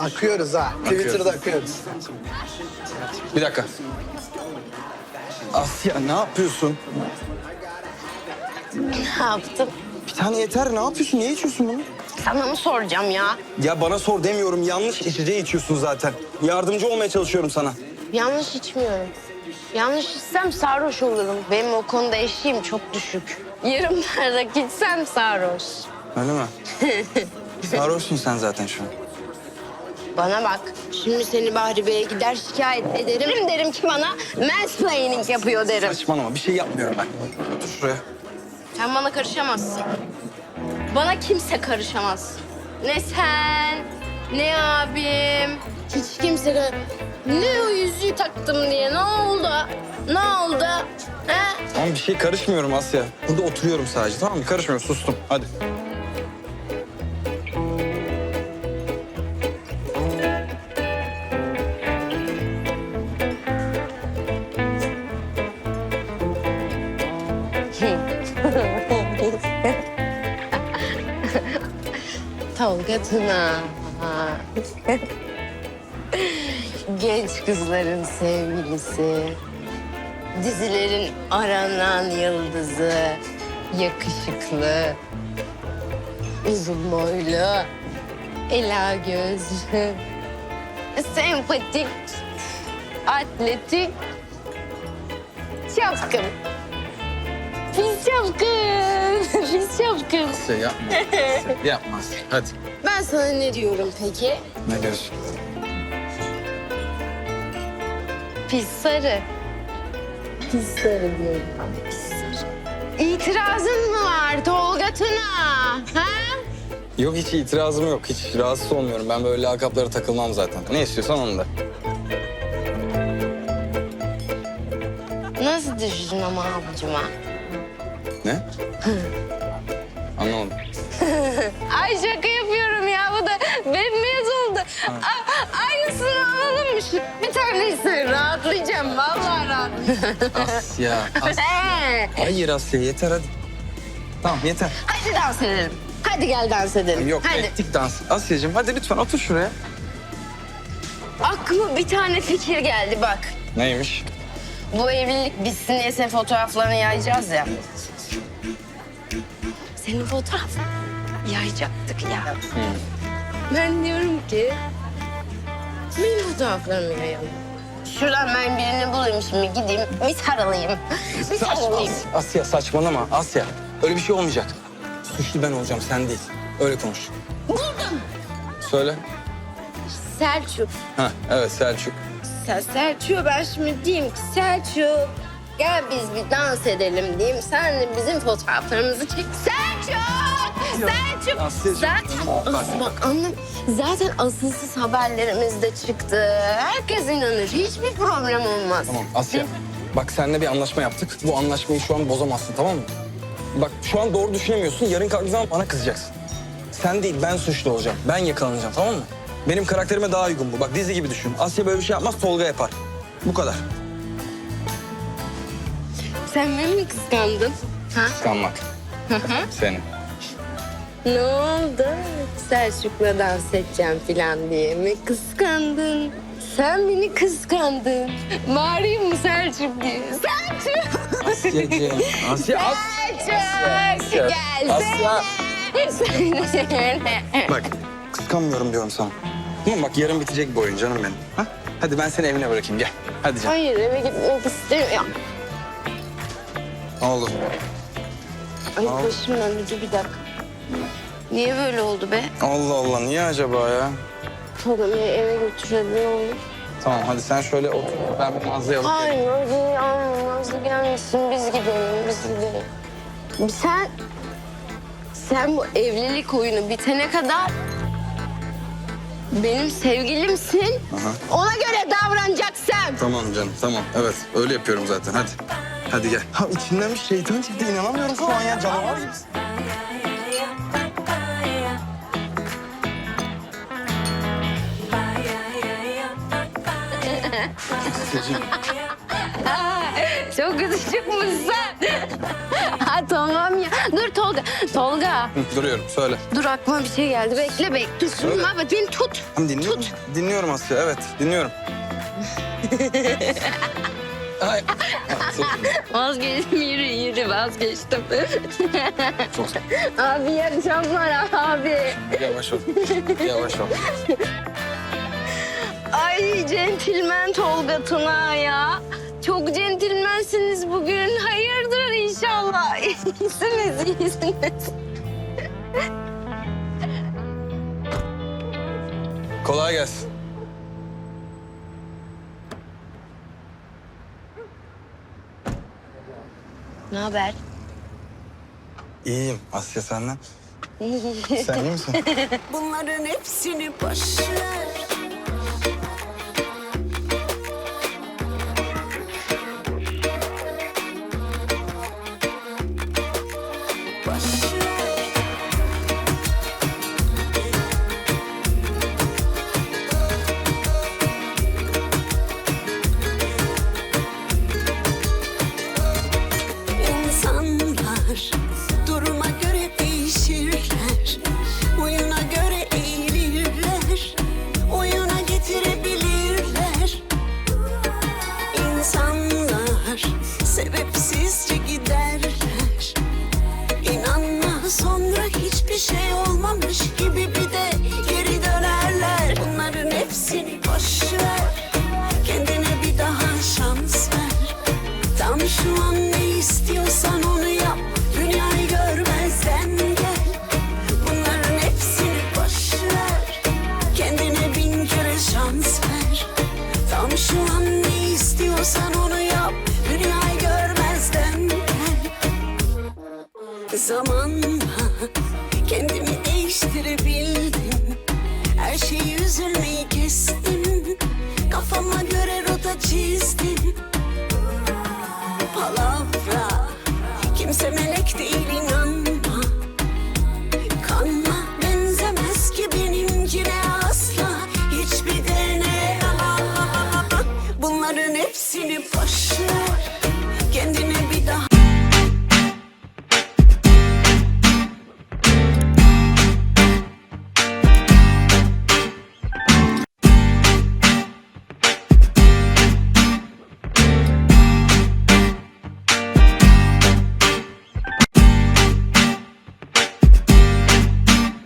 Akıyoruz ha. Twitter'da akıyoruz. Bir dakika. Asya ne yapıyorsun? Ne yaptım? Bir tane yeter. Ne yapıyorsun? Niye içiyorsun bunu? Sana mı soracağım ya? Ya bana sor demiyorum. Yanlış içeceği içiyorsun zaten. Yardımcı olmaya çalışıyorum sana. Yanlış içmiyorum. Yanlış içsem sarhoş olurum. Benim o konuda eşiğim çok düşük. Yarım bardak içsem sarhoş. Öyle mi? Sarhoşsun sen zaten şu an. Bana bak. Şimdi seni Bahri Bey'e gider şikayet ederim. Derim ki bana mansplaining yapıyor derim. Saçmalama. Bir şey yapmıyorum ben. Otur şuraya. Sen bana karışamazsın. Bana kimse karışamaz. Ne sen, ne abim. Hiç kimse... kar- Ne o yüzüğü taktım diye ne oldu? Ne oldu? Ha? Tamam bir şey karışmıyorum Asya. Burada oturuyorum sadece tamam mı? Karışmıyorum. Sustum. Hadi. Tolga Tuna. Genç kızların sevgilisi. Dizilerin aranan yıldızı. Yakışıklı. Uzun boylu. Ela gözlü. Sempatik. Atletik. Çapkın. Pis çapkın. Pis çapkın. Asya yapma. Asya, yapma Asya. Hadi. Ben sana ne diyorum peki? Ne diyorsun? Pis sarı. Pis sarı diyorum. Pis sarı. İtirazın mı var Tolga Tuna? Ha? Yok hiç itirazım yok. Hiç rahatsız olmuyorum. Ben böyle lakaplara takılmam zaten. Ne istiyorsan onu da. Nasıl düştün ama abicima? Ne? Ay şaka yapıyorum ya bu da oldu. A- aynısını alalım mı? Şu bir tanesi rahatlayacağım. Vallahi rahatlayacağım. Asya. He. Hayır Asya yeter hadi. Tamam yeter. Hadi dans edelim. Hadi gel dans edelim. Yok Hadi. ettik dans. Asya'cığım hadi lütfen otur şuraya. Aklıma bir tane fikir geldi bak. Neymiş? Bu evlilik bitsin diye senin fotoğraflarını yayacağız ya. Senin fotoğraf yayacaktık ya. Ben diyorum ki benim fotoğraflarımı yayalım. Şuradan ben birini bulayım şimdi gideyim bir sarılayım. Bir sarılayım. As- Asya saçmalama Asya. Öyle bir şey olmayacak. Suçlu ben olacağım sen değil. Öyle konuş. Buldum. Söyle. Selçuk. Ha evet Selçuk. Sen Selçuk'a ben şimdi diyeyim ki Selçuk gel biz bir dans edelim diyeyim. Sen de bizim fotoğraflarımızı çek. Selçuk! Selçuk! Asya'cığım, Zaten bak. Bak annem zaten asılsız haberlerimiz de çıktı. Herkes inanır. Hiçbir problem olmaz. Tamam Asya. Bak seninle bir anlaşma yaptık. Bu anlaşmayı şu an bozamazsın tamam mı? Bak şu an doğru düşünemiyorsun. Yarın kalktığın zaman bana kızacaksın. Sen değil ben suçlu olacağım. Ben yakalanacağım tamam mı? Benim karakterime daha uygun bu. Bak dizi gibi düşün. Asya böyle bir şey yapmaz Tolga yapar. Bu kadar. Sen beni mi kıskandın? Ha? Kıskanmak. Senin. Ne oldu? Selçuk'la dans edeceğim falan diye mi kıskandın? Sen beni kıskandın. Bağırayım mı Selçuk diye? Selçuk! Asya'cığım. Asya, As Selçuk! Asya. Gelsene! Bak kıskanmıyorum diyorum sana. Tamam bak yarın bitecek bu oyun canım benim. Ha? Hadi ben seni evine bırakayım gel. Hadi canım. Hayır eve gitmek istemiyorum. Ne oldu? Ay başım döndü bir dakika. Niye böyle oldu be? Allah Allah niye acaba ya? Tolga'yı eve götürelim ne olur. Tamam hadi sen şöyle otur. Ben bir Nazlı'yı alıp. Hayır Nazlı alma Nazlı gelmesin biz gidelim biz gidelim. Sen, sen bu evlilik oyunu bitene kadar benim sevgilimsin. Aha. Ona göre davranacaksın. Tamam canım tamam. Evet öyle yapıyorum zaten hadi. Hadi gel. Ha içinden bir şeytan çıktı inanamıyorum şu an ya canavar gibisin. Asya'cığım. Çok kötü çıkmışsın. ha, tamam ya. Dur Tolga. Tolga. Hı, duruyorum söyle. Dur aklıma bir şey geldi. Bekle bekle. Söyle. Sunma bak beni tut. Tamam dinliyorum. Dinliyorum Asya evet dinliyorum. Ay. Vazgeçtim yürü yürü vazgeçtim. Çok abi iyi akşamlar abi. yavaş ol. Yavaş ol. Ay centilmen Tolga Tuna ya. Çok centilmensiniz bugün. Hayırdır inşallah. İyisiniz, iyisiniz. Kolay gelsin. Ne haber? İyiyim Asya senden. Sen iyi misin? Bunların hepsini boş ver. she using me